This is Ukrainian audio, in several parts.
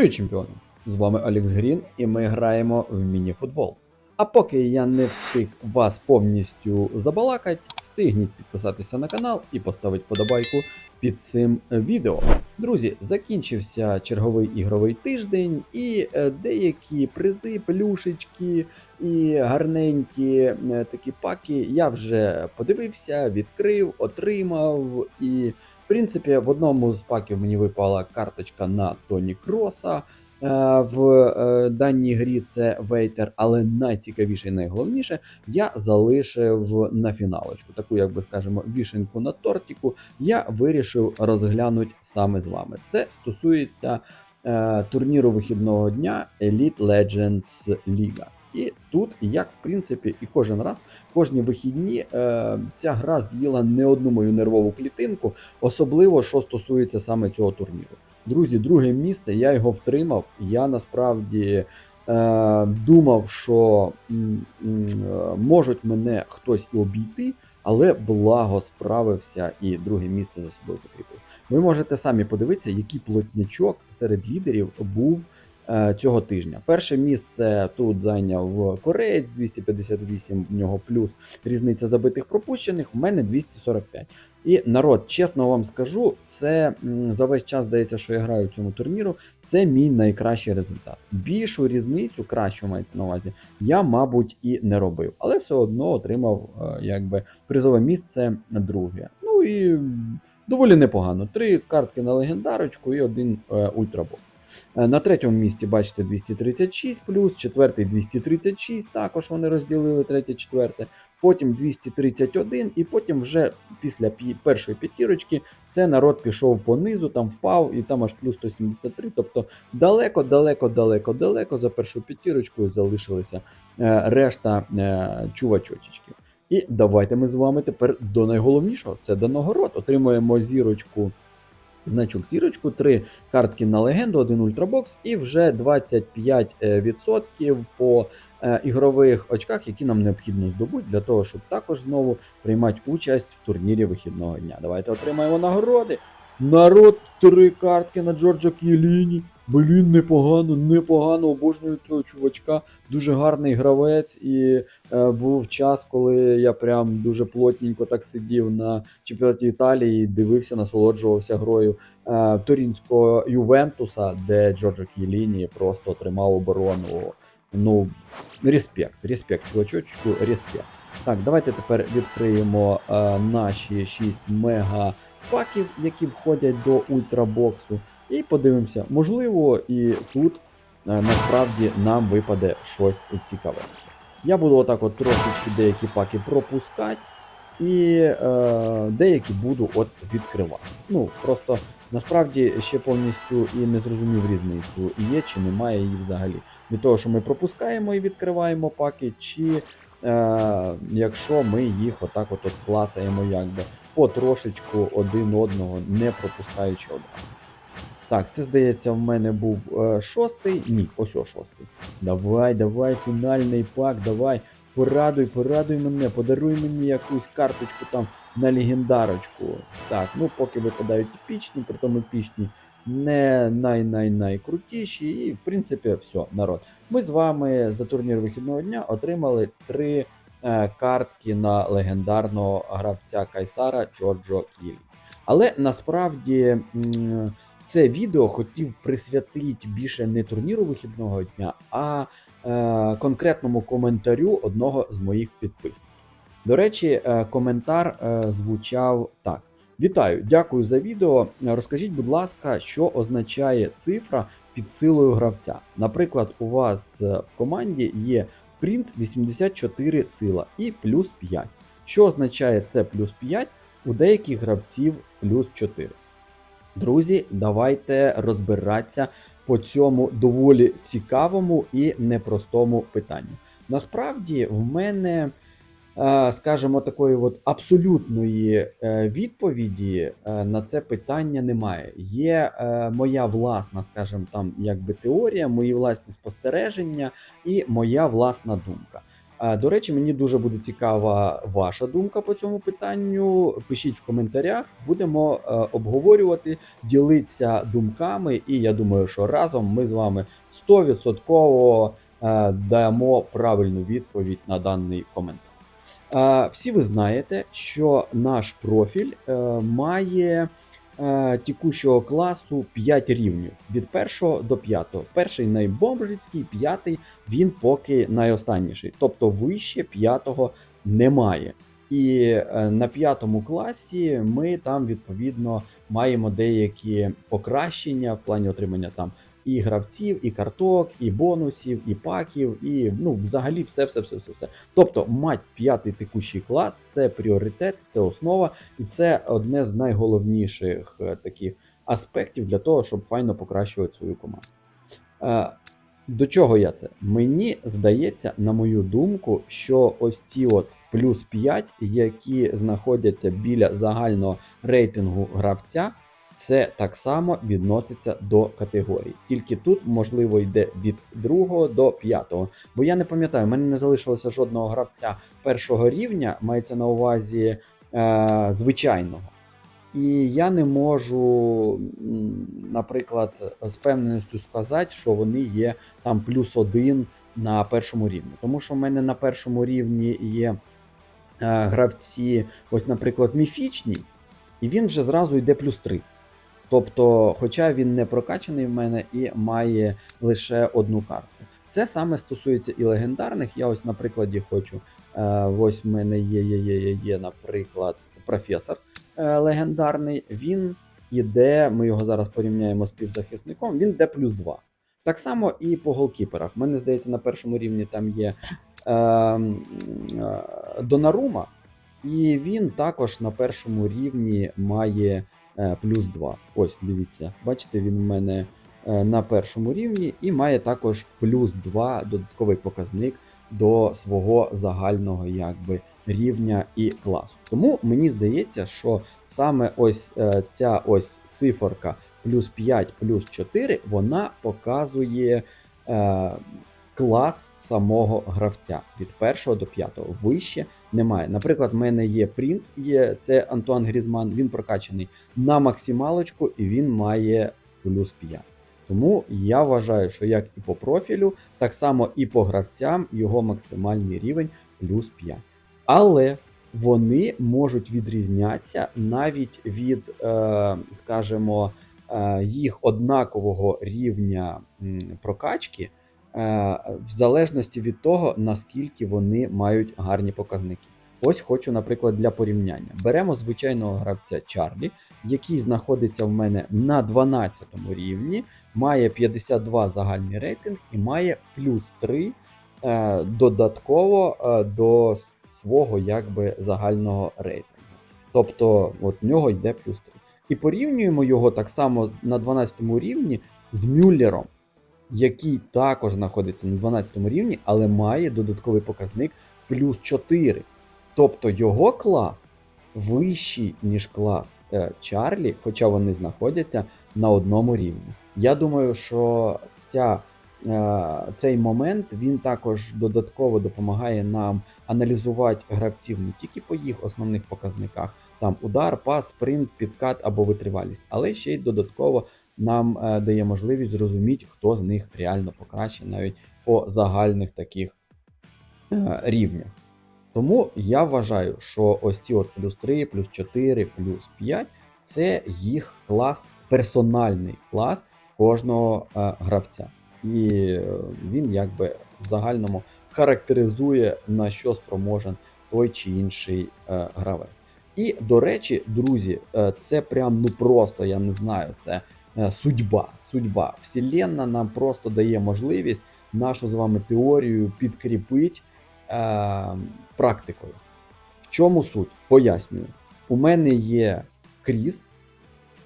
Привіт, чемпіони! З вами Алекс Грін, і ми граємо в міні-футбол. А поки я не встиг вас повністю забалакать, встигніть підписатися на канал і поставити подобайку під цим відео. Друзі, закінчився черговий ігровий тиждень, і е, деякі призи, плюшечки і гарненькі е, такі паки я вже подивився, відкрив, отримав і. Принципі, в одному з паків мені випала карточка на Тоні Кроса. Е, В е, даній грі це Вейтер, але найцікавіше і найголовніше я залишив на фіналочку. Таку, як би скажемо, вішенку на тортику. Я вирішив розглянути саме з вами. Це стосується е, турніру вихідного дня Elite Legends Liga. І тут, як в принципі, і кожен раз, кожні вихідні е, ця гра з'їла не одну мою нервову клітинку, особливо що стосується саме цього турніру. Друзі, друге місце, я його втримав. Я насправді е, думав, що м, е, можуть мене хтось і обійти, але благо справився і друге місце за собою закріпив. Ви можете самі подивитися, який плотнячок серед лідерів був цього тижня. Перше місце тут зайняв Кореєць 258, в нього плюс різниця забитих пропущених, в мене 245. І народ, чесно вам скажу, це за весь час здається, що я граю в цьому турніру. Це мій найкращий результат. Більшу різницю, кращу мається на увазі, я, мабуть, і не робив, але все одно отримав е, якби призове місце друге. Ну і доволі непогано. Три картки на легендарочку і один е, ультрабокс. Е, На третьому місці бачите 236 плюс, четвертий 236, також вони розділили третє, четверте. Потім 231, і потім вже після першої п'ятірочки все народ пішов понизу, там впав, і там аж плюс 173. Тобто далеко, далеко, далеко, далеко за першою п'ятірочкою залишилися е, решта е, чувачочечків. І давайте ми з вами тепер до найголовнішого це до нагород. Отримуємо зірочку значок зірочку, 3 картки на легенду, один ультрабокс і вже 25% по е, ігрових очках, які нам необхідно здобути для того, щоб також знову приймати участь в турнірі вихідного дня. Давайте отримаємо нагороди. Народ, три картки на Джорджа Кіеліні. Блін, непогано, непогано, обожнюю цього чувачка. Дуже гарний гравець, і е, був час, коли я прям дуже плотненько так сидів на чемпіонаті Італії, дивився, насолоджувався грою е, Торінського Ювентуса, де Джорджо Кіеліні просто отримав оборону. Ну, респект, респект, чувачочку, респект. Так, давайте тепер відкриємо е, наші 6 мега паків, які входять до ультрабоксу. І подивимося, можливо, і тут е, насправді нам випаде щось цікаве. Я буду отак от трошечки деякі паки пропускати, і е, деякі буду от відкривати. Ну, просто насправді ще повністю і не зрозумів різницю, є чи немає її взагалі. Від того, що ми пропускаємо і відкриваємо паки, чи е, якщо ми їх отак от, клацаємо якби потрошечку один одного, не пропускаючи одразу. Так, це здається, в мене був е, шостий. Ні, ось о шостий. Давай, давай, фінальний пак, давай. Порадуй, порадуй мене, подаруй мені якусь карточку там на легендарочку. Так, ну поки випадають епічні, притом епічні не най-най-найкрутіші. І, в принципі, все, народ. Ми з вами за турнір вихідного дня отримали три е, картки на легендарного гравця Кайсара Джорджо Кілі. Але насправді. м, це відео хотів присвятити більше не турніру вихідного дня, а е, конкретному коментарю одного з моїх підписників. До речі, е, коментар е, звучав так: Вітаю, дякую за відео. Розкажіть, будь ласка, що означає цифра під силою гравця. Наприклад, у вас е, в команді є принц 84 сила і плюс 5. Що означає це плюс 5 у деяких гравців плюс 4. Друзі, давайте розбиратися по цьому доволі цікавому і непростому питанню. Насправді, в мене, е, скажімо, такої от абсолютної е, відповіді е, на це питання немає. Є моя власна, скажімо, там, якби теорія, мої власні спостереження і моя власна думка. До речі, мені дуже буде цікава ваша думка по цьому питанню. Пишіть в коментарях, будемо е, обговорювати, ділитися думками, і я думаю, що разом ми з вами 100% е, дамо правильну відповідь на даний коментар. Е, Всі ви знаєте, що наш профіль має е, текущого класу 5 рівнів від 1 до 5. Перший найбомжицький, п'ятий він поки найостанніший, тобто вище п'ятого немає. І е, на п'ятому класі ми там відповідно маємо деякі покращення в плані отримання там і гравців, і карток, і бонусів, і паків, і ну взагалі все, все, все, все, все. Тобто, мать п'ятий текущий клас це пріоритет, це основа, і це одне з найголовніших е, таких аспектів для того, щоб файно покращувати свою команду. Е, до чого я це? Мені здається, на мою думку, що ось ці от плюс 5, які знаходяться біля загального рейтингу гравця, це так само відноситься до категорій. Тільки тут, можливо, йде від 2 до 5. Бо я не пам'ятаю, в мене не залишилося жодного гравця першого рівня, мається на увазі е, звичайного. І я не можу, наприклад, з певненістю сказати, що вони є там плюс один на першому рівні. Тому що в мене на першому рівні є е, гравці, ось, наприклад, міфічні, і він вже зразу йде плюс 3. Тобто, хоча він не прокачаний в мене і має лише одну карту. Це саме стосується і легендарних. Я ось на прикладі хочу. Е, ось в мене є, є, є, є, є, наприклад, професор е, легендарний. Він іде, ми його зараз порівняємо з півзахисником, він йде плюс 2. Так само і по голкіперах. Мене здається, на першому рівні там є е, е, Донарума, і він також на першому рівні має плюс 2. Ось, дивіться, бачите, він у мене е, на першому рівні і має також плюс 2 додатковий показник до свого загального якби, рівня і класу. Тому мені здається, що саме ось е, ця ось циферка плюс 5, плюс 4, вона показує е, клас самого гравця від 1 до 5. Вище немає. Наприклад, в мене є принц, є це Антуан Грізман, він прокачаний на максималочку і він має плюс 5. Тому я вважаю, що як і по профілю, так само і по гравцям його максимальний рівень плюс 5. Але вони можуть відрізнятися навіть від, е, скажімо, е, їх однакового рівня прокачки, в залежності від того, наскільки вони мають гарні показники. Ось хочу, наприклад, для порівняння. Беремо звичайного гравця Чарлі, який знаходиться в мене на 12 рівні, має 52 загальний рейтинг і має плюс 3 е, додатково е, до свого якби загального рейтингу. Тобто, от в нього йде плюс 3. І порівнюємо його так само на 12 рівні з Мюллером, який також знаходиться на 12 рівні, але має додатковий показник плюс 4. Тобто його клас вищий, ніж клас е, Чарлі, хоча вони знаходяться на одному рівні. Я думаю, що ця, е, цей момент він також додатково допомагає нам аналізувати гравців не тільки по їх основних показниках, там удар, пас, спринт, підкат або витривалість, але ще й додатково нам е, дає можливість зрозуміти, хто з них реально покраще навіть по загальних таких е, рівнях. Тому я вважаю, що ось ці от плюс 3, плюс 4, плюс 5 це їх клас, персональний клас кожного е, гравця. І він якби в загальному характеризує на що спроможен той чи інший гравець. І до речі, друзі, це прям ну просто, я не знаю, це судьба. Судьба. Вселенна нам просто дає можливість нашу з вами теорію підкріпити е, практикою. В чому суть? Пояснюю. У мене є Кріс,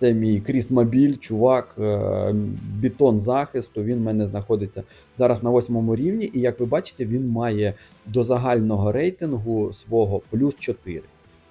це мій Кріс Мобіль, чувак, е, бетон захисту. Він в мене знаходиться зараз на восьмому рівні, і як ви бачите, він має до загального рейтингу свого плюс 4.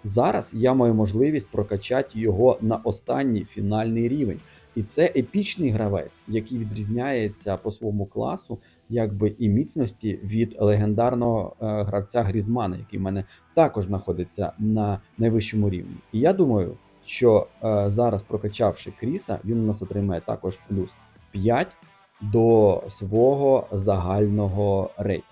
Зараз я маю можливість прокачати його на останній фінальний рівень. І це епічний гравець, який відрізняється по своєму класу якби і міцності від легендарного е, гравця Грізмана, який в мене також знаходиться на найвищому рівні. І я думаю, що е, зараз прокачавши Кріса, він у нас отримає також плюс 5 до свого загального рейтингу.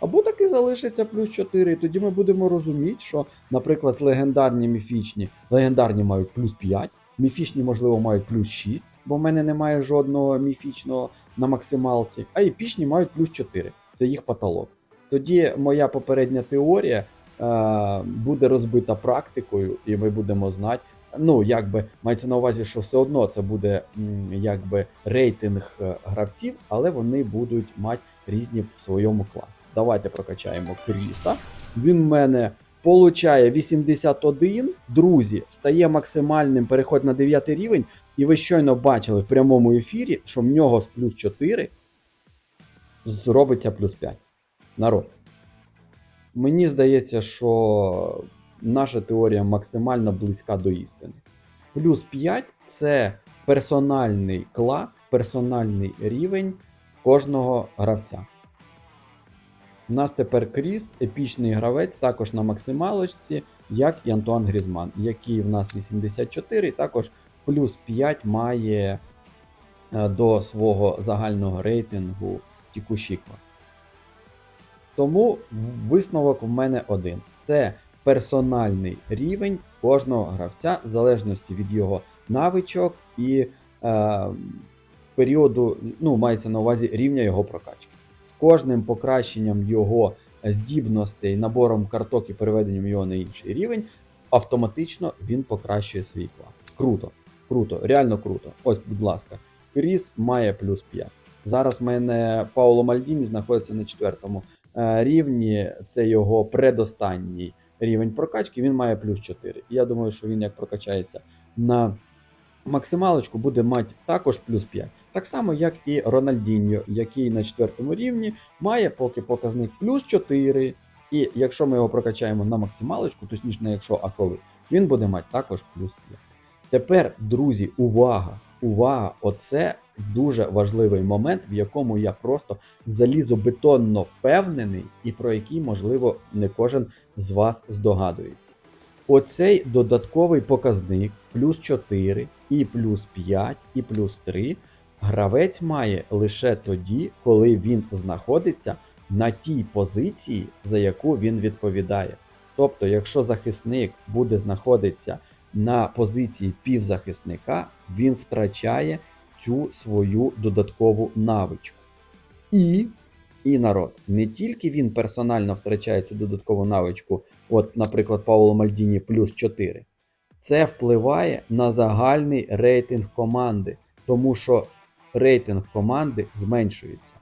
Або таки залишиться плюс 4, і тоді ми будемо розуміти, що, наприклад, легендарні міфічні, легендарні мають плюс 5, міфічні, можливо, мають плюс 6, бо в мене немає жодного міфічного на максималці, а епічні мають плюс 4. Це їх потолок. Тоді моя попередня теорія е, буде розбита практикою, і ми будемо знати. Ну, якби мається на увазі, що все одно це буде якби рейтинг е, гравців, але вони будуть мати різні в своєму класі. Давайте прокачаємо Кріса. Він в мене получає 81. Друзі, стає максимальним переход на 9 рівень. І ви щойно бачили в прямому ефірі, що в нього з плюс 4 зробиться плюс 5. Народ. Мені здається, що наша теорія максимально близька до істини. Плюс 5 це персональний клас, персональний рівень кожного гравця. У нас тепер Кріс, епічний гравець, також на максималочці, як і Антуан Грізман, який в нас 84, також плюс 5 має е, до свого загального рейтингу тікущий клас. Тому висновок в мене один: це персональний рівень кожного гравця, в залежності від його навичок і е, періоду, ну, мається на увазі рівня його прокачки. Кожним покращенням його здібностей, набором карток і переведенням його на інший рівень, автоматично він покращує свій клас. Круто, круто, реально круто. Ось, будь ласка, Кріс має плюс 5. Зараз в мене Пауло Мальдіні знаходиться на четвертому е, рівні. Це його предостанній рівень прокачки. Він має плюс 4. І я думаю, що він як прокачається на максималочку, буде мати також плюс 5. Так само, як і Рональдіньо, який на четвертому рівні має поки показник плюс 4. І якщо ми його прокачаємо на максималочку, точніше, якщо, а коли, він буде мати також плюс 5. Тепер, друзі, увага! Увага! Оце дуже важливий момент, в якому я просто залізобетонно впевнений, і про який, можливо, не кожен з вас здогадується. Оцей додатковий показник плюс 4, і плюс 5, і плюс 3 гравець має лише тоді, коли він знаходиться на тій позиції, за яку він відповідає. Тобто, якщо захисник буде знаходитися на позиції півзахисника, він втрачає цю свою додаткову навичку. І, і народ, не тільки він персонально втрачає цю додаткову навичку, от, наприклад, Пауло Мальдіні плюс 4, це впливає на загальний рейтинг команди, тому що рейтинг команди зменшується.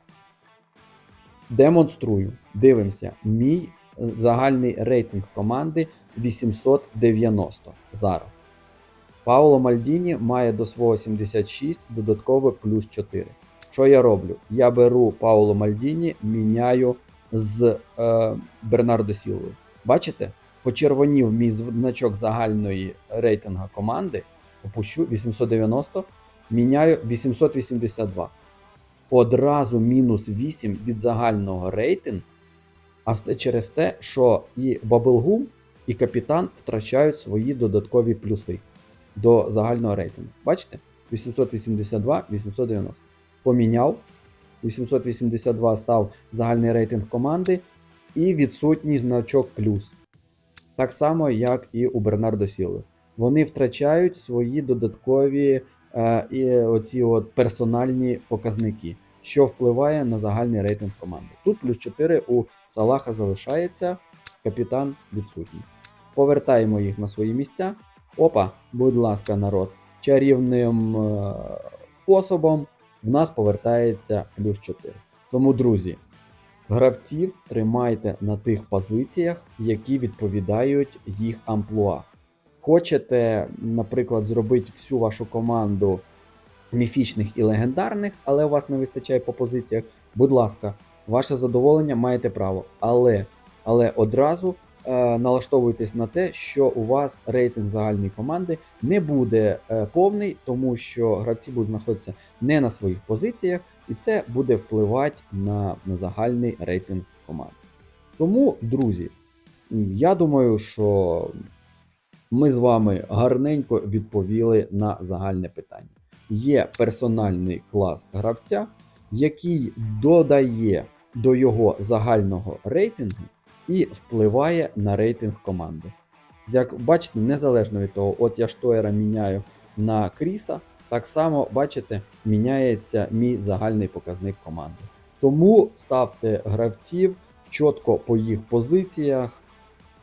Демонструю, дивимося, мій е, загальний рейтинг команди 890 зараз. Пауло Мальдіні має до свого 76 додаткове плюс 4. Що я роблю? Я беру Пауло Мальдіні, міняю з е, Бернардо Сілою. Бачите? Почервонів мій значок загальної рейтинга команди. Опущу 890, міняю 882. Одразу мінус 8 від загального рейтингу. А все через те, що і Баблгум, і капітан втрачають свої додаткові плюси до загального рейтингу. Бачите? 882, 890. Поміняв. 882 став загальний рейтинг команди і відсутній значок плюс. Так само, як і у Бернардо Сілви. Вони втрачають свої додаткові е, і оці от персональні показники, що впливає на загальний рейтинг команди. Тут плюс 4 у Салаха залишається, капітан відсутній. Повертаємо їх на свої місця. Опа, будь ласка, народ. Чарівним е, способом в нас повертається плюс 4. Тому, друзі, гравців тримайте на тих позиціях, які відповідають їх амплуа. Хочете, наприклад, зробити всю вашу команду міфічних і легендарних, але у вас не вистачає по позиціях. Будь ласка, ваше задоволення маєте право. Але, але одразу е, налаштовуйтесь на те, що у вас рейтинг загальної команди не буде е, повний, тому що гравці будуть знаходитися не на своїх позиціях, і це буде впливати на, на загальний рейтинг команди. Тому, друзі, я думаю, що ми з вами гарненько відповіли на загальне питання. Є персональний клас гравця, який додає до його загального рейтингу і впливає на рейтинг команди. Як бачите, незалежно від того, от я Штоєра міняю на Кріса, так само, бачите, міняється мій загальний показник команди. Тому ставте гравців чітко по їх позиціях,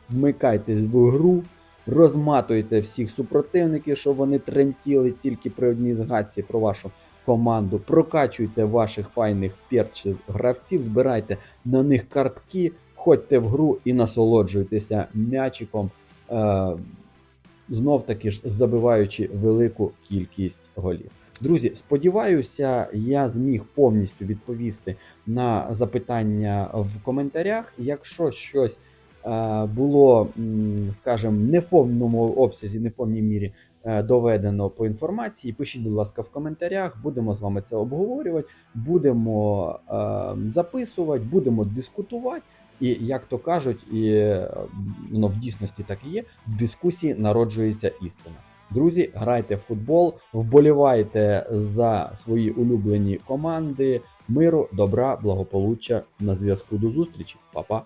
вмикайтесь в гру, розматуйте всіх супротивників, щоб вони тремтіли тільки при одній згадці про вашу команду. Прокачуйте ваших файних перших гравців, збирайте на них картки, входьте в гру і насолоджуйтеся м'ячиком. Е- знов таки ж забиваючи велику кількість голів. Друзі, сподіваюся, я зміг повністю відповісти на запитання в коментарях. Якщо щось е, було, скажімо, не в повному обсязі, не в повній мірі е, доведено по інформації, пишіть, будь ласка, в коментарях. Будемо з вами це обговорювати, будемо е, записувати, будемо дискутувати. І як то кажуть, і воно в дійсності так і є, в дискусії народжується істина. Друзі, грайте в футбол, вболівайте за свої улюблені команди. Миру, добра, благополуччя. На зв'язку до зустрічі, Па-па!